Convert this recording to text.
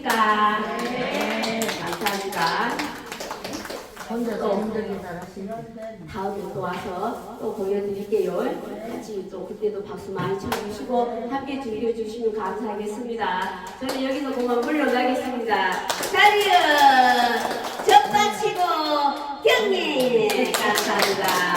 되십니까? 네. 감사합니다. 네. 혼자 또 힘들게 잘하시는데 다음에 또 와서 또 보여드릴게요. 같이 또 그때도 박수 많이 쳐주시고 함께 즐겨주시면 감사하겠습니다. 저는 여기서 그만 물러나겠습니다. 자리요 접다치고 경례 감사합니다.